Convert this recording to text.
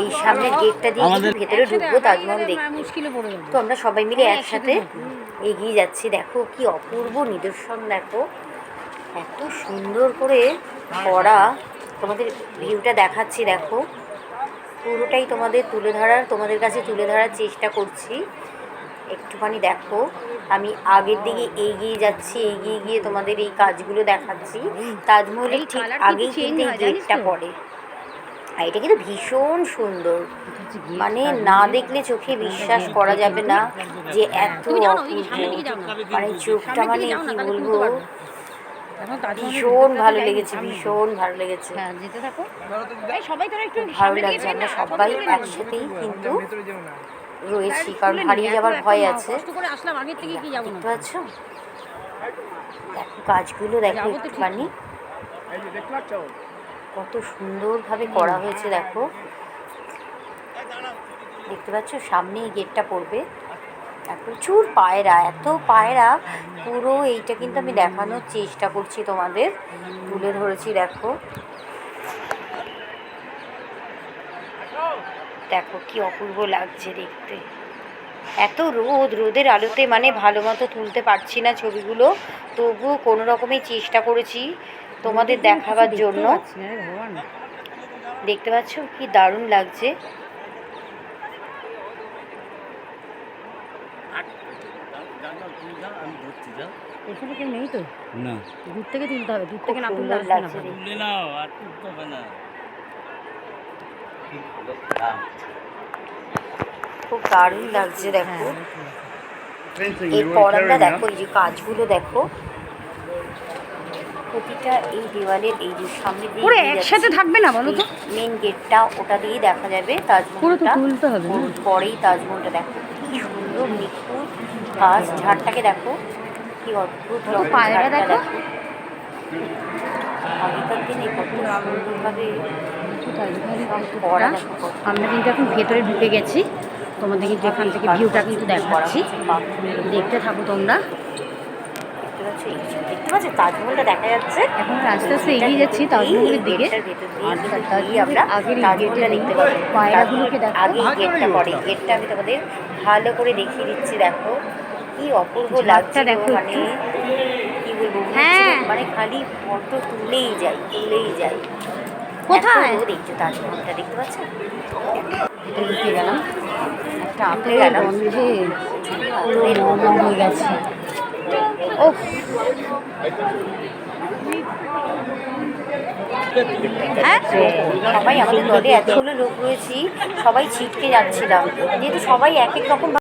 এই সামনের গেটটা দিয়ে ভেতরে তাজমহল তো আমরা সবাই মিলে একসাথে এগিয়ে যাচ্ছি। দেখো কি অপূর্ব নিদর্শন, দেখো। এত সুন্দর করে করা তোমাদের ভিউটা দেখাচ্ছি, দেখো। পুরোটাই তোমাদের তুলে ধরার, তোমাদের কাছে তুলে ধরার চেষ্টা করছি। একটুখানি দেখো। আমি আগের দিকে এগিয়ে যাচ্ছি এগিয়ে গিয়ে তোমাদের এই কাজগুলো দেখাচ্ছি। তাজমহলের ঠিক আগেই কিন্তু এই গেটটা? পড়ে। আর এটা কিন্তু ভীষণ সুন্দর। মানে না দেখলে চোখে বিশ্বাস করা যাবে না যে এত। মানে চোখটা মানে কি বলব? ভীষণ ভালো লেগেছে ভীষণ ভালো লেগেছে। হ্যাঁ যেতে থাকো। সবাই তোরা একটু ভালো লাগছে আমরা সবাই। একসাথেই কিন্তু রয়েছি কারণ হারিয়ে যাবার ভয় আছে। কষ্ট করে আসলাম আগের থেকে কি যাব না? দেখতে পাচ্ছ? দেখো কাজগুলো দেখো একটুখানি। কত সুন্দরভাবে করা হয়েছে দেখো। দেখতে পাচ্ছ? সামনেই গেটটা পড়বে। প্রচুর পায়রা এত পায়রা। পুরো এইটা কিন্তু আমি দেখানোর চেষ্টা করছি তোমাদের। তুলে ধরেছি দেখো। দেখো কি অপূর্ব লাগছে দেখতে। এত রোদ রোদের আলোতে মানে ভালো মতো তুলতে পারছি না ছবিগুলো। তবুও কোনো রকমই চেষ্টা করেছি তোমাদের দেখাবার জন্য। দেখতে পাচ্ছ কি দারুণ লাগছে। এখানে কেউ নেই তো? না। দূর থেকে তুলতে হবে দূর খুব থেকে না তুললে লাগছে দেখতে। আর তুলতে হবে না। খুব দারুণ লাগছে দেখো। হ্যাঁ এই পড়াটা দেখো এই যে কাজগুলো দেখো। প্রতিটা এই দেওয়ালের এই যে সামনে দিয়ে পুরো একসাথে থাকবে না বলো তো? মেন গেটটা ওটা দিয়েই দেখা যাবে পুরো তাজমহলটা তুলতে হবে পরেই তাজমহলটা দেখো কি সুন্দর নিখুঁত কাজ ঝাড়টাকে দেখো কি অদ্ভুত পায়রা দেখো। আগেকার দিনে কত সুন্দরভাবে আমরা কিন্তু এখন ভেতরে ঢুকে গেছি। তোমাদের কিন্তু এখান থেকে ভিউটা কিন্তু দেখাচ্ছি। দেখতে থাকো তোমরা। দেখতে পাচ্ছ তাজমহলটা দেখা যাচ্ছে। এখন আস্তে আস্তে এগিয়ে যাচ্ছি তাজমহলের দিকে। আমরা এই তাজমহলটা দেখতে পাবো। পায়রাগুলোকে দেখো। আগেই গেটটা পড়ে গেটটা আমি তোমাদের ভালো করে দেখিয়ে দিচ্ছি দেখো। কি অপূর্ব লাগছে দেখো মানে কি বলব হ্যাঁ। মানে খালি ফটো তুলেই যায় তুলেই যায় কোথায়? তাজমহলটা দেখতে পাচ্ছ এটা ঢুকে গেলাম। একটা ঢুকে গেলাম। গন্ধে পুরো মম হয়ে গেছে। ও হ্যাঁ? সবাই আমাদের দলে এতগুলো লোক রয়েছি সবাই ছিটকে যাচ্ছিলাম। যেহেতু সবাই এক এক রকম